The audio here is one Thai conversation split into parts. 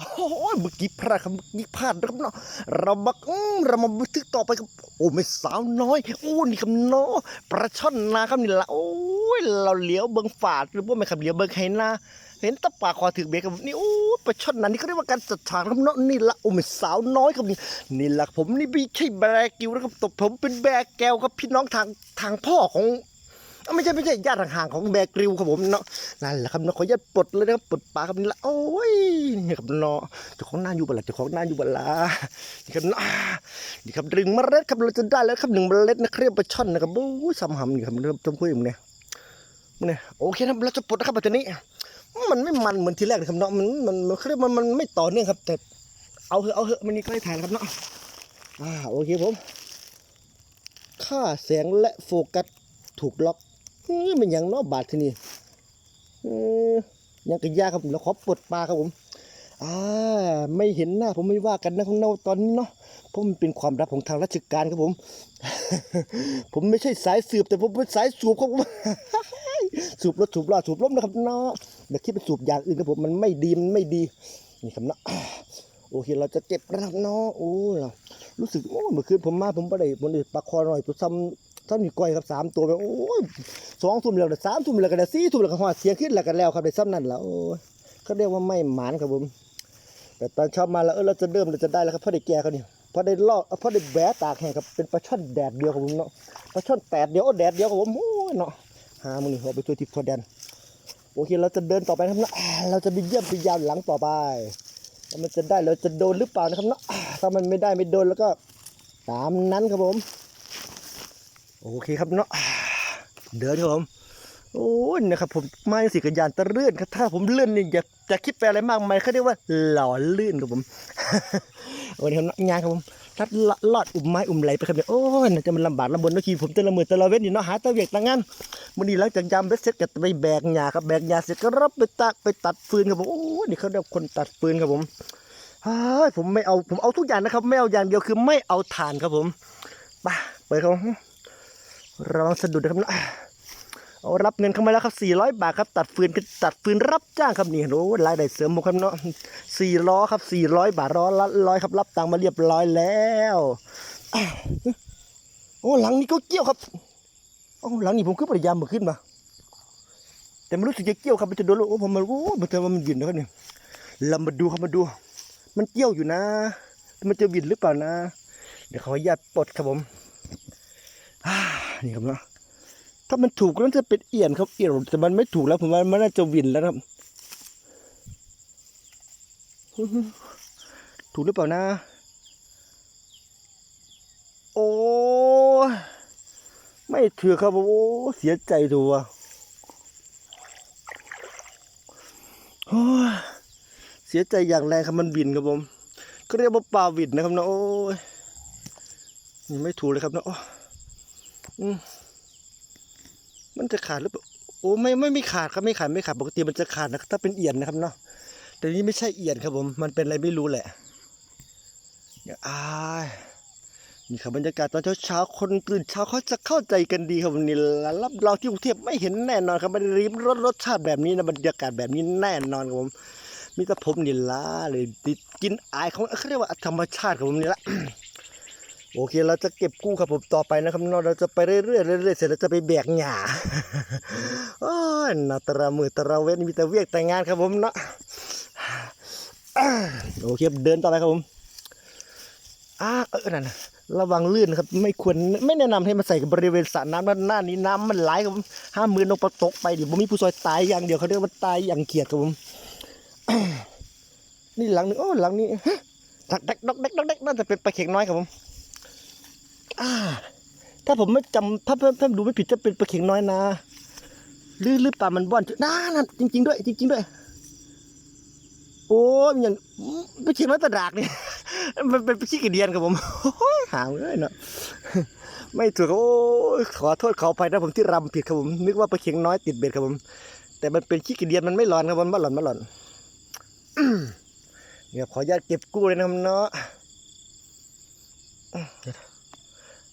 โอ้ยเมื่อกี้พลาดครับเมื่อกี้พลาดนะครับเนาะเรามาเรามาบันทึกต่อไปครับโอ้ไม่สาวน้อยโอ้นี่ครับเนาะปลาช่อนนาครับนี่ละโอ้ยเราเลี้ยวเบิ้งฝาดหรือว่าไม่ครับเลี้ยวเบิ้งไหนาเห็นตะปาคอถือเบรกครับนี่โอ้ปลาช่อนนานี่เขาเรียกว่าการจัดฉากครับเนาะนี่ละโอ้ไม่สาวน้อยครับนี่นี่ละผมนี่ไม่ใช่แบกกิวนะครับต่ผมเป็นแบกแก้วครับพี่น้องทางทางพ่อของ ไม่ใช่ไม่ใช่ญาติห่างๆของแบกริวครับผมเนาะนั่นแหละครับเนาะขออนุญาตปลดเลยนะครับปลดปลาครับนี่ละโอ้ยนี่ครับเนาะเจ้าของหน้าอยู่บัลลาเจ้าของหน้าอยู่บัลลานี่ครับเนาะนี่ครับดึงเมล็ดครับเราจะได้แล้วครับหนึ่งเมล็ดนะครับปลาช่อนนะครับโอ้ยซ้ำหำนี่ครับเริ่มจมคุยมึงเนี่ยมึงเนี่ยโอเคนะเราจะปลดนะครับตอนนี้ มันไม่มันเหมือนทีแรกนะครับเนาะมันมันมันเขาเรียกมันมันไม่ต่อเนื่องครับแต่เอาเถอะเอาเถอะมันนี่ใกล้ถ่ายครับเนาะอ่าโอเคผมค่าแสงและโฟกัสถูกล็อก นี่มันยังนอกบาทที่นี่ออยังกระยาครับผมแล้วขอปลดปลาครับผมอ่าไม่เห็นหน้าผมไม่ว่ากันนะของเราตอนนี้เนาะเพราะมันเป็นความลับของทางราชการครับผม ผมไม่ใช่สายสืบแต่ผมเป็นสายสูบครับผมสูบรถสูบลาสูบล้มนะครับเนาะอย่าคิดเป็นสูบอย่างอื่นครับผมมันไม่ดีมันไม่ดีนี่ครับเนาะโอเคเราจะเก็บนะครับเนาะโอ้ยรู้สึกโอ้เมื่อคืนผมมาผมไม่ได้บนอื่นปลาคอหน่อยตัวซ้ำ ซ้ำมีก้อยครับสามตัวไปโอ้ยสองทุ่มแล้วก็สามทุ่มแล้วก็ได้สี่ทุ่มแล้วก็หอดเสียงขึ้นแล้วก็แล้วครับได้ซ้ำนั่นแหละโอ้ยเขาเรียกว่าไม่หมานครับผมแต่ตอนเช้ามาแล้วเออเราจะเริ่มเราจะได้แล้วครับเพราะได้แก่เขาเนี่เพราะได้ลอกเพราะได้แบะตากแห้งครับเป็นปลาช่อนแดดเดียวครับผมเนาะปลาช่อนแดดเดียวแดดเดียวครับผมโอ้ยเนาะหามึงนี่เอาไปตัวยทิพย์ตัวแดนโอเคเราจะเดินต่อไปนะครับเนาะเราจะไปเยี่ยมไปยามหลังต่อไปแล้วมันจะได้เราจะโดนหรือเปล่านะครับเนาะถ้ามันไม่ได้ไม่โดนแล้วก็ตามนั้นครับผม โอเคครับเนาะเดินครับผมโอ้ยนะครับผมมาสิกรยานตะเลื่อนครับถ้าผมเลื่อนนี่อย่าจะคิดไปอะไรมากมายเขาเรียกว่าหล่อลื่นครับผมวันนี้ครับงานครับผมทัดลอดอุ่มไม้อุ่มไหลไปครับเนี่ยโอ้ยน่าจะมันลำบากลำบนนาทีผมจะละมือตะละเว้นอยู่เนาะหาตะเวียกตะงงานวันนี้หลังจากยามเบ็ดเสร็จก็ไปแบกหญ้าครับแบกหญ้าเสร็จก็รับไปตัดไปตัดฟืนครับผมโอ้ยนี่เขาเรียกคนตัดฟืนครับผมเฮ้ยผมไม่เอาผมเอาทุกอย่างนะครับไม่เอาอย่างเดียวคือไม่เอาถ่านครับผมไปเปิดครับ ระวังสะดุดนะครับนะเอารับเงินเข้ามาแล้วครับ 400 บาทครับ ตัดฟืนตัดฟืนรับจ้างครับนี่โอ้รายได้เสริมผมครับเนาะ4ล้อครับ 400 บาทร้อละร้อยครับ รับตังค์มาเรียบร้อยแล้วโอ้หลังนี้ก็เกี่ยวครับโอ้หลังนี้ผมขึ้นพยายามมาขึ้นมา แต่ไม่รู้สึกจะเกี่ยวครับมันจะโดนโอ้ผมมันโอ้มันจะว่ามันหวินนะครับเนี่ยเรามาดูครับมาดู มันเกี่ยวอยู่นะ มันจะหินหรือเปล่านะ เดี๋ยวขออนุญาตปลดครับผม นี่ครับเนาะถ้ามันถูกก็น่าจะเป็นเอียนครับเอียนแต่มันไม่ถูกแล้วผมว่ามันน่าจะวินแล้วครับ ถูกหรือเปล่านะ โอ้ไม่ถือครับโอ้เสียใจตัวโอ้เสียใจอย่างแรงครับมันวินครับผมก็เรียกว่าปลาวินนะครับนะโอ้ยนี่ไม่ถูกเลยครับนะโอ้ อืมมันจะขาดหรือเปล่าโอ้ไม่ไม่ไม่ขาดครับไม่ขาดไม่ขาดปกติมันจะขาดนะถ้าเป็นเอียนนะครับเนาะแต่นี่ไม่ใช่เอียนครับผม มันเป็นอะไรไม่รู้แหละเนี่ยอายนี่ครับบรรยากาศตอนเช้าเช้าๆคนตื่นเช้าเขาจะเข้าใจกันดีครับผมนี่รับเราที่กรุงเทพไม่เห็นแน่นอนครับไม่ได้ริมรสรสชาติแบบนี้นะบรรยากาศแบบนี้แน่นอนครับผมมีแต่ผมนี่ละเลยติดกินอายของเขาเรียกว่าธรรมชาติครับผมนี่ละ โอเคเราจะเก็บกู้ครับผมต่อไปนะครับเนาะเราจะไปเรื่อยๆเรื่อยๆเสร็จแล้วจะไปแบกหญ้าโอ้ยนาตรามือตราเวนมีแต่เวียกแต่งงานครับผมเนาะโอเคเดินต่อไปครับผมอ่าเออนั่นน่ะระวังลื่นครับไม่ควรไม่แนะนำให้มาใส่บริเวณสระน้ำด้านหน้านี้น้ำมันไหลครับผมห้ามมือลงประตกไปเดี๋ยวผมมีผู้ซอยตายอย่างเดียวเขาเรียกว่าตายอย่างเขียดครับผมนี่หลังนึงโอ้หลังนี้ดักดักดักดักดักดักน่าจะเป็นปลาเข็งน้อยครับผม ถ้าผมไม่จำถ้าถ้าดูไม่ผิดจะเป็นปลาเข็งน้อยนะหรือหรือปลามันบ้อนน่านั่นจริง ๆ ด้วย จริง ๆ ด้วย โอ้ยมันอย่างปลาเข็งน้อยตะดากนี่มันเป็นปลาขี้กระเดียนครับผมหางเลยเนาะไม่ถูกโอ้ยขอโทษขออภัยนะผมที่รำผิดครับผมนึกว่าปลาเข็งน้อยติดเบ็ดครับผม แต่มันเป็นขี้กระเดียนมันไม่ร้อนครับผมไม่หล่อนไม่หล่อนเนี่ยขออนุญาตเก็บกู้เลยนะครับเนาะ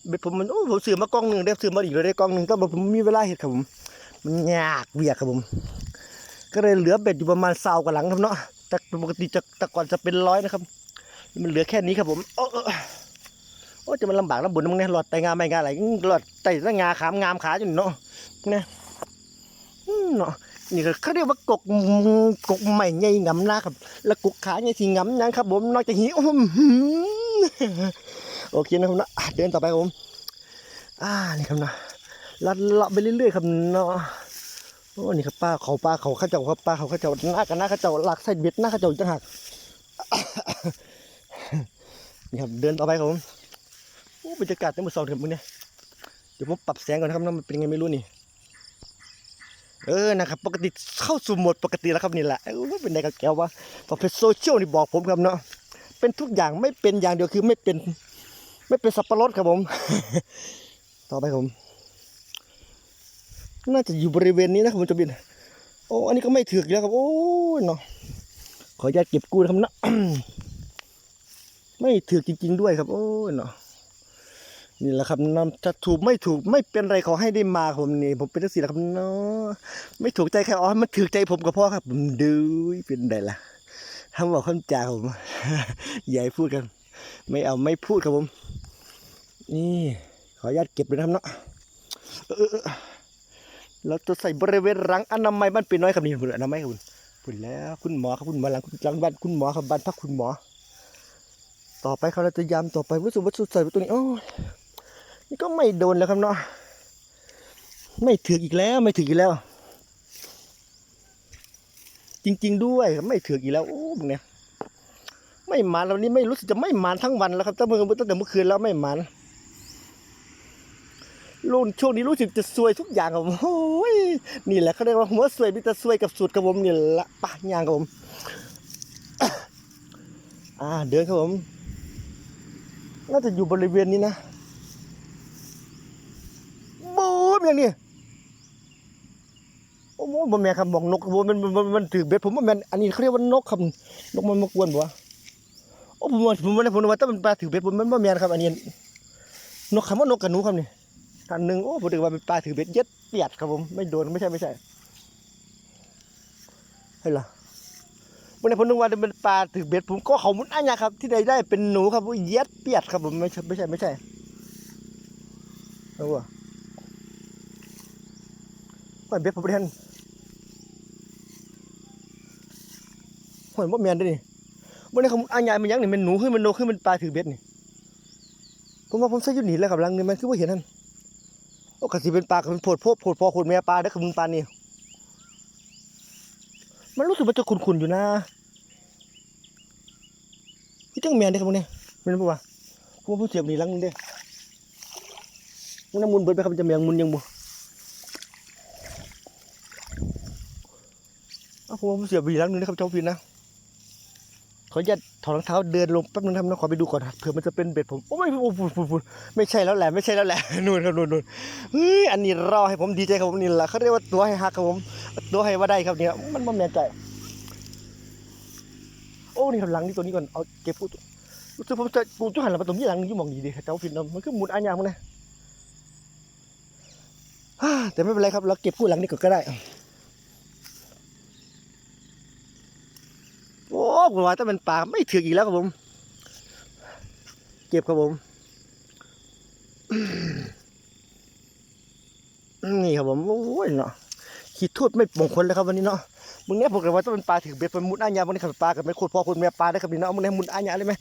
เบ็ดผมมันโอ้ผมซื้อมากล้องหนึ่งได้ซื้อมาอีกเลยได้กล้องหนึ่งต้องบผมมีเวลาเห็ดครับผม มันยากเวียกครับผม ก็เลยเหลือเบ็ดอยู่ประมาณเศร้ากว่าหลังครับเนาะแต่ปกติจะแต่ก่อนจะเป็นร้อยนะครับ มันเหลือแค่นี้ครับผมโอ้โอ้จะมันลำบากลำบุญมั้งเนี่ยหลอดไตงามไม่งาอะไรหลอดไตงาขามงามขาอยู่นี่เนาะเนี่ยเนาะนี่เขาเรียกว่ากกกกใหม่ใหญ่งำนะครับ แล้วกกขาใหญ่ที่งำยังครับผมนอกจากหิวอื้อหือ โอเคนะครับนะเดินต่อไปครับผมอ่านี่ครับนะลัดเลาะไปเรื่อยๆครับเนาะโอ้นี่ครับป้าเขาป้าเขาข้าเจ้าครับป้าเขาข้าเจ้าหน้ากันหน้าข้าเจ้าหลักไส้เบ็ดหน้าข้าเจ้าอีกต่างหากนี่ครับเดินต่อไปครับผมโอ้บรรยากาศในมือสองครับมึงเนี่ยเดี๋ยวผมปรับแสงก่อนนะครับนะมันเป็นไงไม่รู้นี่เออนะครับปกติเข้าสู่โหมดปกติแล้วครับนี่แหละเออเป็นไงกับแก้ววะพอเพจโซเชียลนี่บอกผมครับเนาะเป็นทุกอย่างไม่เป็นอย่างเดียวคือไม่เป็น ไม่เป็นสับปะรดครับผม ต่อไปครับผม น่าจะอยู่บริเวณนี้นะครับผมจะบิน โอ้อันนี้ก็ไม่ถือกแล้วครับ โอ้ยเนาะขออนุญาตเก็บกู้นะครับนะไม่ถือกจริง ๆ ด้วยครับ โอ้ยเนาะนี่แหละครับน้ำจะถูกไม่ถูกไม่เป็นไรขอให้ได้มาผมนี่ผมเป็นทักษิณครับเนาะไม่ถูกใจใครอ๋อมันถือใจผมกับพ่อครับผมดูเป็นไงล่ะทำบอกคำจาผมให้พูดกัน ไม่เอาไม่พูดครับผม นี่ขออนุญาตเก็บเลยนะครับเนาะเราจะใส่บริเวณรังอนามัยบ้านเป็นน้อยครับนี่คุณอนามัยคุณคุณแล้วคุณหมอครับคุณหมอหลังหลังบ้านคุณหมอครับบ้านพักคุณหมอ ต่อไปเขาเราจะยำต่อไปวัสดุวัสดุใส่ไปตัวนี้โอ้ยนี่ก็ไม่โดนแล้วครับเนาะไม่ถืออีกแล้วไม่ถืออีกแล้ว จริง ๆ ด้วยครับไม่ถืออีกแล้วโอ้มึงเนี่ย ไม่หมานแล้ววันนี้ไม่รู้สึกจะไม่หมานทั้งวันแล้วครับตั้งแต่ตั้งแต่เมื่อคืนแล้วไม่หมานรุ่นช่วงนี้รู้สึกจะซวยทุกอย่างครับผมโอ้ยนี่แหละเขาเรียกว่าหัวซวยมีแต่ซวยกับสูตรครับผมนี่ละปะยางครับผมอ่าเดินครับผมน่าจะอยู่บริเวณนี้นะบูมอย่างนี้โอ้โหบ่แม่ครับบอกนกครับผมมันมันมันถือเบ็ดผมว่าแม่อันนี้เขาเรียกว่านกครับนกมันมากวนบ่วะ อ้ผมว่าผมว่าผมว่าถ้ามันปลาถือเบ็ดผมมันบ่แม่นครับอันนี้นกคำว่านกกับหนูครับนี่อันหนึ่งโอ้ผมถือว่าเป็นปลาถือเบ็ดเย็ดเปียดครับผมไม่โดนไม่ใช่ไม่ใช่เฮ้ยล่ะวันนี้ผมนึกว่าเป็นปลาถือเบ็ดผมก็เขามุนอันยาครับ ที่ใดได้เป็นหนูครับเย็ดเปียดครับผมไม่ใช่ไม่ใช่ไม่ใช่เอาวะว่าเบ็ดผมบ่ได้ทันโอ้ยบ่แม่นเด้อ นี่วันนี้เขาอันใหญ่มันยังนี่มันหนูขึ้นมันโนขึ้นมันปลาถือเบ็ดนี่ผมว่าผมใส่ยุดหนีแล้วกับรังนี่มันคือว่าเห็นนั่นโอ้กะสิเป็นปลากับเป็นโพดพวกโพดพอโพดแม่ปลาได้อกับมึงปลานี่มันรู้สึกมันจะขุ่นๆอยู่นะพี่จังแมนได้ครับมึงเนี่ยเป็นปะวะผมว่าผมเสียบหนีรังนึงเด้มึงน้ำมุนเบิดไปครับจะแมงมุนยังบ่อ้าวผมว่าผมเสียบหนีรังนึงนะครับเจ้าพี่นะ ขออนุญาตถอดรองเท้าเดินลงแป๊บนึงทำนะขอไปดูก่อนเผื่อมันจะเป็นเบ็ดผมโอ้ไม่โอ้ฝุ่นฝุ่นฝุ่นไม่ใช่แล้วแหละไม่ใช่แล้วแหละนู่นครับนู่นนู่นเฮ้ยอันนี้รอให้ผมดีใจครับผมนี่แหละเขาเรียกว่าตัวให้ฮักครับผมตัวให้ว่าได้ครับเนี่ยมันมันแน่ใจโอ้นี่ครับหลังนี่ตัวนี้ก่อนเอาเก็บปูตัวรู้สึกผมจะปูจุหันหลังมาตรงนี้หลังนี้มองดีดีเจ้าฟินมันคือหมุนอันยางมันนะแต่ไม่เป็นไรครับเราเก็บกู้หลังนี้ก่อนก็ได้ โอ้ผมว่าถ้าเป็นปลาไม่ถืออีกแล้วครับผม เก็บครับผม นี่ครับผมโอ้ยเนาะขีดทูดไม่มงคลเลยครับวันนี้เนาะมึงเนี้ยผมเลยว่าถ้าเป็นปลาถือเบ็ดเป็นมุดอาญาวันนี้ครับปลากับไม่โคตรพ่อคนแม่ปลาได้ครับนี่เนาะมึงเนี้ยมุดอาญาเลยไหม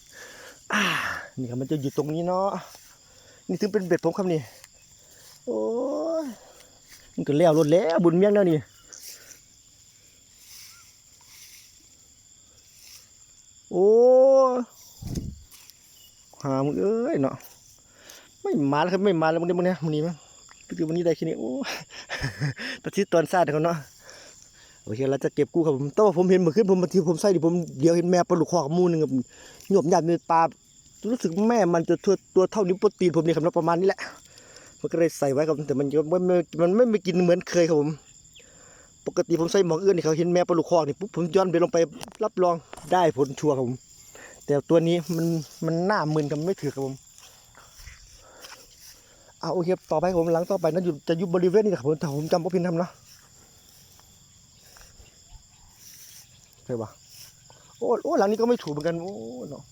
นี่ครับมันจะอยู่ตรงนี้เนาะนี่ถึงเป็นเบ็ดผมครับนี่โอ้ยมันก็แล้วรถแล้วบุญเมียงแล้วนี่ โอ้ หามึงเอ้ยเนาะไม่มาแล้วครับไม่มาแล้วมึงเนี้ยมึงเนี้ยมึงนี่มั้งคือวันนี้ได้แค่นี้โอ้ตัดที่ตอนซาดเขาเนาะโอเคเราจะเก็บกู้ครับผมแต่ว่าผมเห็นเมื่อคืนผมบางทีผมใส่ดิผมเดี๋ยวเห็นแม่ปลาลูกคอกมูหนึงครับหยบหยาบในปลารู้สึกแม่มันจะตัวตัวเท่านิ้วโปรตีนผมนี่ครับเนาะประมาณนี้แหละมันก็เลยใส่ไว้ครับแต่มันไม่ไม่มันไม่ไม่กินเหมือนเคยครับผม ปกติผมใส่หมองอื่นนี่เขาเห็นแม่ปลาลูกคอกนี่ปุ๊บผมย้อนไปลงไปรับรองได้ผลชัวร์ครับผม แต่ตัวนี้มันมันหน้ามึนกับไม่ถือครับผมเอาโอเคต่อไปผมหลังต่อไปนะอยู่จะยู่บริเวณนี้ครับผมถ้าผมจำว่พินทำเนาะใช่ปะโอ้โอ้หลังนี้ก็ไม่ถูกเหมือนกันโอ้เนาะ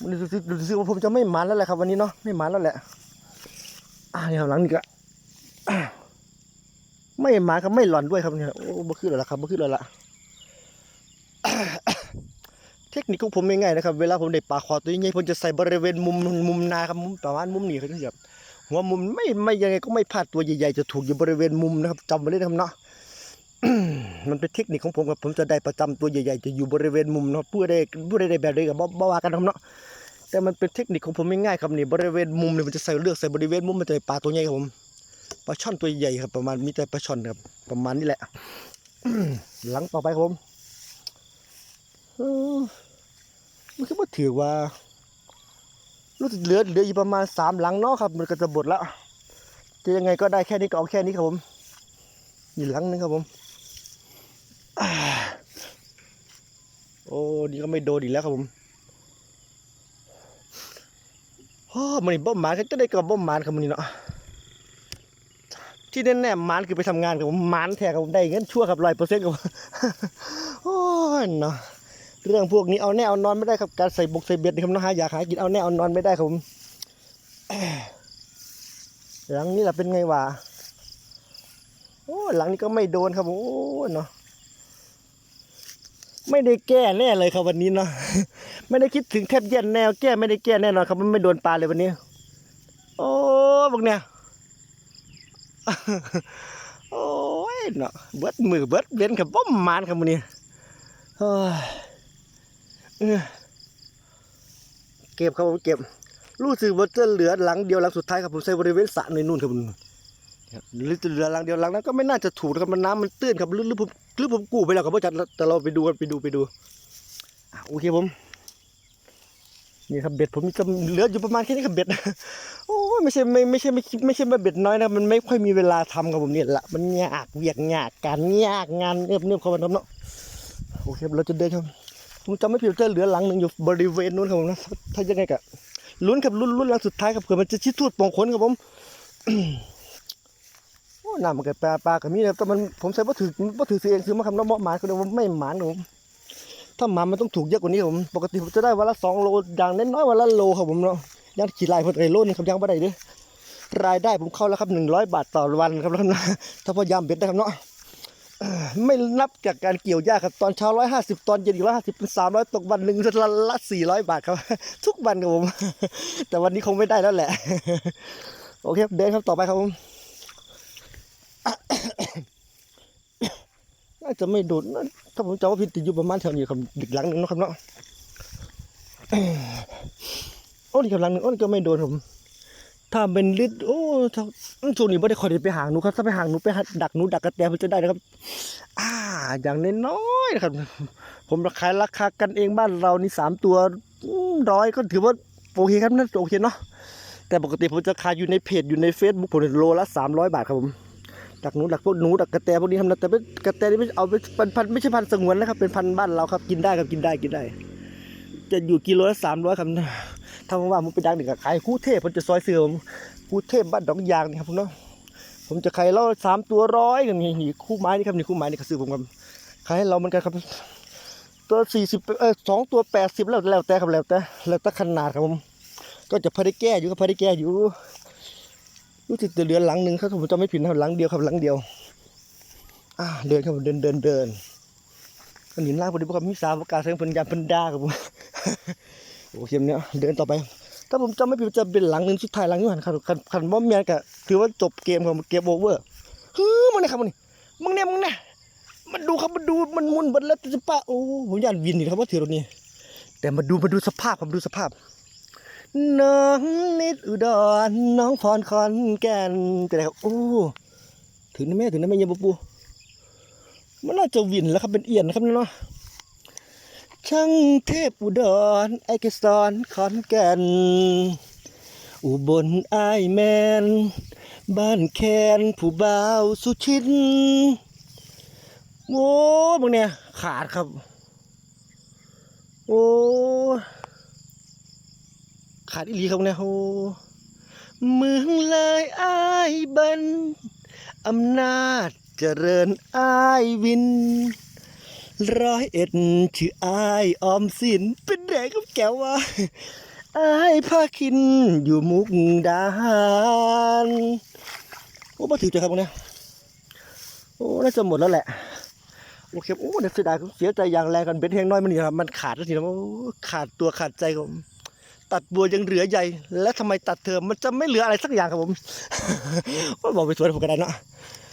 มันดูสิดูสิว่าผมจะไม่มันแล้วแหละครับวันนี้เนาะไม่มันแล้วแหละอ่าเนี่ยหลังนี้ก็อ่าไม่มันครับไม่หลอนด้วยครับเนี่ยโอ้บ่ขึ้นแล้วล่ะครับบ่ขึ้นแล้วล่ะ คนิคของผมง่ายๆนะครับ เวลาผมได้ปลาคอตัวใหญ่ผมจะใส่บริเวณมุมมุมนาครับมุมประมาณมุมนี้ครับหัวมุมไม่ไม่ยังไงก็ไม่พลาดตัวใหญ่ๆจะถูกอยู่บริเวณมุมนะครับจำไว้เลยนะครับเนาะมันเป็นเทคนิคของผมครับผมจะได้ประจำตัวใหญ่ๆจะอยู่บริเวณมุมเนาะเพื่อได้เพื่อได้แบบใดกับบ่บ่ว่ากันนะครับเนาะแต่มันเป็นเทคนิคของผมง่ายๆครับนี่บริเวณมุมเนี่ยมันจะใส่เลือกใส่บริเวณมุมมันจะปลาตัวใหญ่ครับผมปลาช่อนตัวใหญ่ครับ ประมาณมีแต่ปลาช่อนครับ ประมาณนี้แหละหลังต่อไปครับผม มันคือว่าถือว่ารู้สึกเหลือเหลืออีกประมาณสามหลังเนาะครับ มันก็จะบดแล้วจะยังไงก็ได้แค่นี้ก็เอาแค่นี้ครับผมอีกหลังนึงครับผมโอ้นี่ก็ไม่โดนอีกแล้วครับผมโอ้มันนี่บ่หมานก็จะได้กับบ่หมานครับมันนี่เนาะที่แน่ๆหมานคือไปทำงานครับผมหมานแท้ครับผมได้เงินชั่วครับร้อยเปอร์เซ็นต์ครับโอ้ยเนาะ เรื่องพวกนี้เอาแน่เอานอนไม่ได้ครับการใส่บกใส่เบ็ดนี่ครับนะหาอยากหากินเอาแน่เอานอนไม่ได้ครับผมหลังนี้ล่ะเป็นไงวะโอ้หลังนี้ก็ไม่โดนครับโอ้เนาะไม่ได้แก้แน่เลยครับวันนี้เนาะไม่ได้คิดถึงแทบแย่แนวแก้ไม่ได้แก้แน่นอนครับมันไม่โดนปลาเลยวันนี้ โอ้บักเนี่ยโอ้ยเนาะเบิดมือเบิดเว้นกับบ่มมานครับวันนี้เฮ้ย เอ้อเก็บครับผมเก็บ รู้สึกว่าจะเหลือหลังเดียวหลังสุดท้ายครับผมใส่บริเวณสระในนู่นครับผมครับหรือจะเหลือหลังเดียวหลังนั้นก็ไม่น่าจะถูกนะครับมันน้ำมันตื้นครับหรือหรือผมหรือผมกู้ไปแล้วครับพ่อจัดแต่เราไปดูกันไปดูไปดูอะโอเคผมนี่ครับเบ็ดผมจะเหลืออยู่ประมาณแค่นี้ครับเบ็ดโอ้ยไม่ใช่ไม่ไม่ใช่ไม่ไม่ใช่มาเบ็ดน้อยนะมันไม่ค่อยมีเวลาทำครับผมเนี่ยละมันยากเวียกยากการยากงานเนียบเนียบเข้ามาทำเนาะโอเคเราจะเดินครับ ผมจำไม่ผิดจะเหลือหลังหนึ่งอยู่บริเวณนู้นครับผมนะถ้ายังไงกะลุ้นครับลุ้นลุ้นหลังสุดท้ายครับเผื่อมันจะชิดทูดปองขนครับผมโอ้น้ำมันก็ปลาปลากับมีนะแต่มันผมใส่ว่าถือว่าถือเสียเองซื้อมาคำน้ำมอหมาก็เลยว่าไม่หมานครับผมถ้าหมามันต้องถูกเยอะกว่านี้ครับผมปกติผมจะได้วันละสองโลอย่างน้อยวันละโลครับผมเนาะยังขี่ลายคนไอ้โลนครับยังไม่ได้เด้อรายได้ผมเข้าแล้วครับหนึ่งร้อยบาทต่อวันครับแล้วนะถ้าพอยามเบ็ดนะครับเนาะ ไม่นับจากการเกี่ยวหญ้าครับตอนเช้าร้อยห้าสิบตอนเย็นอีกร้อยห้าสิบเป็นสามร้อยตกวันหนึ่งละละสี่ร้อยบาทครับ ทุกวันครับผม แต่วันนี้คงไม่ได้แล้วแหละ โอเคเดินครับต่อไปครับผมน่าจะไม่โดดนะถ้าผมจำว่าผิดติดอยู่ประมาณแถวนี้ครับดึกหลังหนึ่งนะครับเนาะโอ้นี่กำลังหนึ่งโอ้นี่ก็ไม่โดนผม ถ้าเป็นลิตรโอ้ถ้าช่วงนี้ไม่ได้คอยได้ไปหางหนูครับถ้าไปหางหนูไปหัดดักหนูดักกระแตมันจะได้นะครับ อ่า อย่างน้อยๆนะครับ ผมราคายราคากันเองบ้านเรานี่สามตัวร้อยก็ถือว่าโอเคครับนั่นโอเคเนาะแต่ปกติผมจะขายอยู่ในเพจอยู่ใน Facebook ผมโลละสามร้อยบาทครับผมดักหนูดักพวกหนูดักกระแตพวกนี้ทำนะแต่กระแตนี่ไม่เอาไปเป็นพันไม่ใช่พันสงวนนะครับเป็นพันบ้านเราครับกินได้ครับกินได้กินได้ จะอยู่กิโลละสามร้อยครับ ถ้าว่าผมไปดังหนึ่งกับขายคู่เทพผมจะซอยเสือผมคู่เทพบ้านดอกยางนี่ครับผมเนาะผมจะขายเราสามตัวร้อยนี่นี่คู่ไม้นี่ครับนี่คู่ไม้นี่ก็ซื้อผมครับขายให้เราเหมือนกันครับ ตัวสี่สิบเออสองตัวแปดสิบแล้วแล้วแต่ครับแล้วแต่แล้วแต่ขนาดครับผมก็จะพอได้แก้อยู่ก็พอได้แก้อยู่รู้สึกจะเหลือหลังหนึ่งครับผมจะไม่ผิดนะครับหลังเดียวครับหลังเดียวอ่าเดินครับผมเดินเดินเดินก็หนีล่างพอดีพว่ามีสาวประกาศเสียงพันยาพันดาครับผม โอเคเนี่ยเดินต่อไป ถ้าผมจำไม่ผิดจะเป็นหลังหนึ่งสุดท้ายหลังนี้หันคันคันคันบอมแมนก็ถือว่าจบเกมครับเกมโอเวอร์เฮึมึงเนี่ยครับมึงนี่มึงเนี่ยมึงเนี่ยมันดูครับมันดูมันมุนบัดแล้วจะป้าโอ้ผมอยากวินนี่ครับว่าถือรถนี้ แต่มาดูมาดูสภาพครับมาดูสภาพน้องนิดอุดรน้องพรคอนแก่นแต่ครับโอ้ถึงนะแม่ถึงนะแม่ยาบปูมันน่าจะวินแล้วครับเป็นเอียนนะครับเนาะ ช่างเทพอุดรไอเกสรขอนแก่น อุบลไอายแมน บ้านแคนผู้บ่าวสุชินโอ้บางเนี่ยขาดครับ โอ้ขาดอีหลีครับเนี่ยโอ้เมืองเลยอายบันอำนาจเจริญอายวิน ร้อยเอ็ดชื่ออายออมสิน เป็นแดงกับแก้วว่าอายพาคินอยู่มุกดาหารโอ้มาถือใจครับพวกเนี้ยโอ้น่าจะหมดแล้วแหละโอเคโอ้เดี๋ยเสียดายเสียใจอย่างแรงกันเบ็ดแห้งน้อยมันนี่ครับมันขาดแล้วทีนะขาดตัวขาดใจผมตัดบัวยังเหลือใหญ่ และทำไมตัดเธอมันจะไม่เหลืออะไรสักอย่างครับผมว่าบอกไปสวยผมก็ได้เนาะ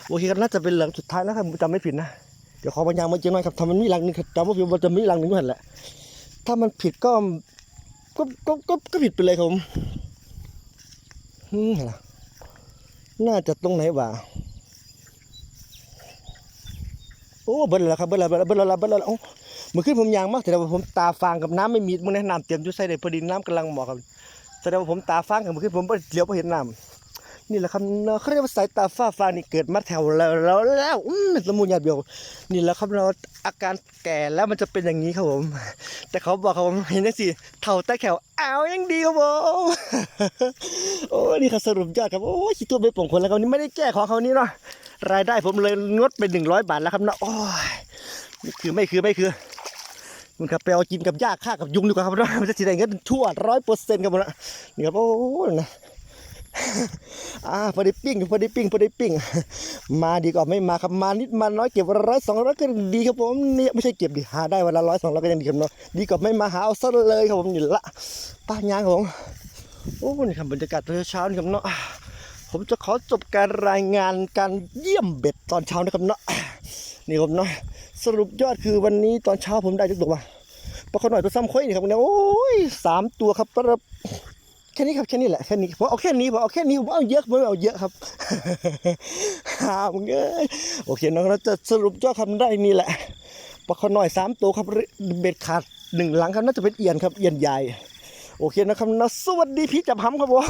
โอเคครับน่าจะเป็นเหลืองสุดท้ายแล้วครับจำไม่ผิดนะ เดี๋ยวขอบรรยางมาเจอหน่อยครับถ้ามันมีหลังนึงครับจำว่าผิดมันจะมีหลังหนึงอยู่หันแหละ ถ้ามันผิดก็ก็ก็ก็ก็ผิดไปเลยครับผมอืมเหรน่าจะตรงไหนวะโอ้เบิ้ลแล้วครับเบิ้ลแล้วเบิ้ลแล้วเบิ้ลแล้วโอ้เมื่อคืนผมยางมากแต่ว่าผมตาฟางกับน้ำไม่มีมึงแนะน้ำเตรียมอยู่ใส่ได้พอดีน้ำกำลังเหมาะครับแสดงว่าผมตาฟางกับเมื่อคืนผมเลี้ยวไปเห็นน้ำ นี่แหละครับเนาะเขาเรียกว่าสายตาฝ้าฟางนี่เกิดมาแถวแล้วแล้วแล้วอืมสมุนยาเบียว นี่แหละครับเราอาการแก่แล้วมันจะเป็นอย่างนี้ครับผม แต่เขาบอกครับผมเห็นได้สิเท่าใต้แขวอ้าวยังดีครับผมโอ้นี่เขาสรุปยอดครับโอ้ยคิดตัวไม่ป่งคนแล้วครับนี่ไม่ได้แก้ของเขานี่เนาะรายได้ผมเลยงดไปหนึ่งร้อยบาทแล้วครับเนาะโอ้ยคือไม่คือไม่คือมันครับไปเอากินกับหญ้าฆ่ากับยุงดีกว่าครับเนาะมันจะสิได้เงินทั่วร้อยเปอร์เซ็นต์ครับผมนะนี่ครับโอ้ยนะ อ่าพอได้ปิ้งพอได้ปิ้งพอได้ปิ้ง มาดีกว่าไม่มาครับมานิดมาน้อยเก็บวันร้อยสองร้อยก็ยังดีครับผมเนี่ยไม่ใช่เก็บดิหาได้วันละร้อยสองร้อยก็ยังดีครับเนาะดีกว่าไม่มาหาเอาซะเลยครับผมนี่ละป้ายางครับผมโอ้นี่ครับบรรยากาศตอนเช้านี่ครับเนาะผมจะขอจบการรายงานการเยี่ยมเบ็ดตอนเช้านะครับเนาะนี่ครับเนาะสรุปยอดคือวันนี้ตอนเช้าผมได้ทุกตัวมาปลาขาวหน่อยตัวซ้ำค่อยนี่ครับเนี่ยโอ้ยสามตัวครับประ ค่นี้ครับแค่นี้แหละแค่นี้ผมเอาแค่นี้ผมเอาแค่นี้ผมเอาเยอะผมไม่เอาเยอะครับหามึงเอ้ยโอเคน้องเราจะสรุปยอดคำได้นี่แหละปลาคอน่อยสามตัวครับเบ็ดขาดหนึ่งหลังครับน่าจะเป็นเอียนครับเอียนใหญ่ โอเคนะครับนะสวัสดีพี่จับหำครับผม